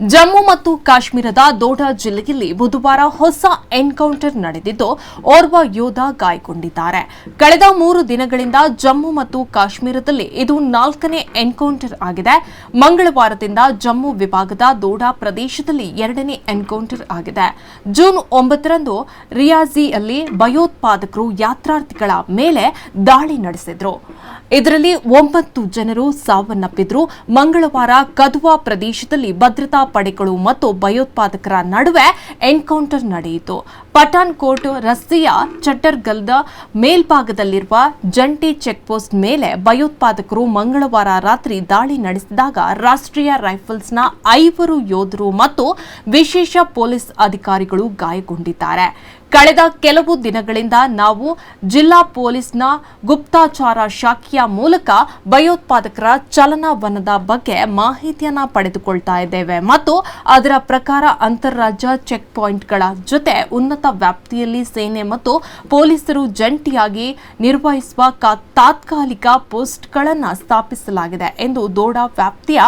ಜಮ್ಮು ಮತ್ತು ಕಾಶ್ಮೀರದ ದೋಡಾ ಜಿಲ್ಲೆಯಲ್ಲಿ ಬುಧವಾರ ಹೊಸ ಎನ್ಕೌಂಟರ್ ನಡೆದಿದ್ದು, ಓರ್ವ ಯೋಧ ಗಾಯಗೊಂಡಿದ್ದಾರೆ. ಕಳೆದ ಮೂರು ದಿನಗಳಿಂದ ಜಮ್ಮು ಮತ್ತು ಕಾಶ್ಮೀರದಲ್ಲಿ ಇದು ನಾಲ್ಕನೇ ಎನ್ಕೌಂಟರ್ ಆಗಿದೆ. ಮಂಗಳವಾರದಿಂದ ಜಮ್ಮು ವಿಭಾಗದ ದೋಡಾ ಪ್ರದೇಶದಲ್ಲಿ ಎರಡನೇ ಎನ್ಕೌಂಟರ್ ಆಗಿದೆ. ಜೂನ್ ಒಂಬತ್ತರಂದು ರಿಯಾಜಿಯಲ್ಲಿ ಭಯೋತ್ಪಾದಕರು ಯಾತ್ರಾರ್ಥಿಗಳ ಮೇಲೆ ದಾಳಿ ನಡೆಸಿದ್ರು. ಇದರಲ್ಲಿ ಒಂಬತ್ತು ಜನರು ಸಾವನ್ನಪ್ಪಿದ್ರು. ಮಂಗಳವಾರ ಕದುವಾ ಪ್ರದೇಶದಲ್ಲಿ ಭದ್ರತಾ ಪಡೆಗಳು ಮತ್ತು ಭಯೋತ್ಪಾದಕರ ನಡುವೆ ಎನ್ಕೌಂಟರ್ ನಡೆಯಿತು. ಪಠಾನ್ ಕೋಟ್ ರಸ್ತೆಯ ಚಟ್ಟರ್ಗಲ್ದ ಮೇಲ್ಭಾಗದಲ್ಲಿರುವ ಜಂಟಿ ಚೆಕ್ಪೋಸ್ಟ್ ಮೇಲೆ ಭಯೋತ್ಪಾದಕರು ಮಂಗಳವಾರ ರಾತ್ರಿ ದಾಳಿ ನಡೆಸಿದಾಗ ರಾಷ್ಟ್ರೀಯ ರೈಫಲ್ಸ್ನ ಐವರು ಯೋಧರು ಮತ್ತು ವಿಶೇಷ ಪೊಲೀಸ್ ಅಧಿಕಾರಿಗಳು ಗಾಯಗೊಂಡಿದ್ದಾರೆ. ಕಳೆದ ಕೆಲವು ದಿನಗಳಿಂದ ನಾವು ಜಿಲ್ಲಾ ಪೊಲೀಸ್ನ ಗುಪ್ತಾಚಾರ ಶಾಖೆಯ ಮೂಲಕ ಭಯೋತ್ಪಾದಕರ ಚಲನವನದ ಬಗ್ಗೆ ಮಾಹಿತಿಯನ್ನು ಪಡೆದುಕೊಳ್ತಾ ಇದ್ದೇವೆ ಮತ್ತು ಅದರ ಪ್ರಕಾರ ಅಂತಾರಾಜ್ಯ ಚೆಕ್ ಪಾಯಿಂಟ್ಗಳ ಜೊತೆ ಉನ್ನತ ವ್ಯಾಪ್ತಿಯಲ್ಲಿ ಸೇನೆ ಮತ್ತು ಪೊಲೀಸರು ಜಂಟಿಯಾಗಿ ನಿರ್ವಹಿಸುವ ತಾತ್ಕಾಲಿಕ ಪೋಸ್ಟ್ಗಳನ್ನು ಸ್ಥಾಪಿಸಲಾಗಿದೆ ಎಂದು ದೋಡಾ ವ್ಯಾಪ್ತಿಯ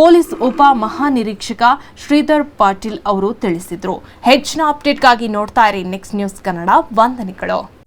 ಪೊಲೀಸ್ ಉಪ ಮಹಾನಿರೀಕ್ಷಕ ಶ್ರೀಧರ್ ಪಾಟೀಲ್ ಅವರು ತಿಳಿಸಿದರು. ಹೆಚ್ಚಿನ ಅಪ್ಡೇಟ್ಗಾಗಿ ನೋಡ್ತಾ ಇರಿ ನೆಕ್ಸ್ಟ್ ನ್ಯೂಸ್ ಕನ್ನಡ ವಂದನೆಗಳು.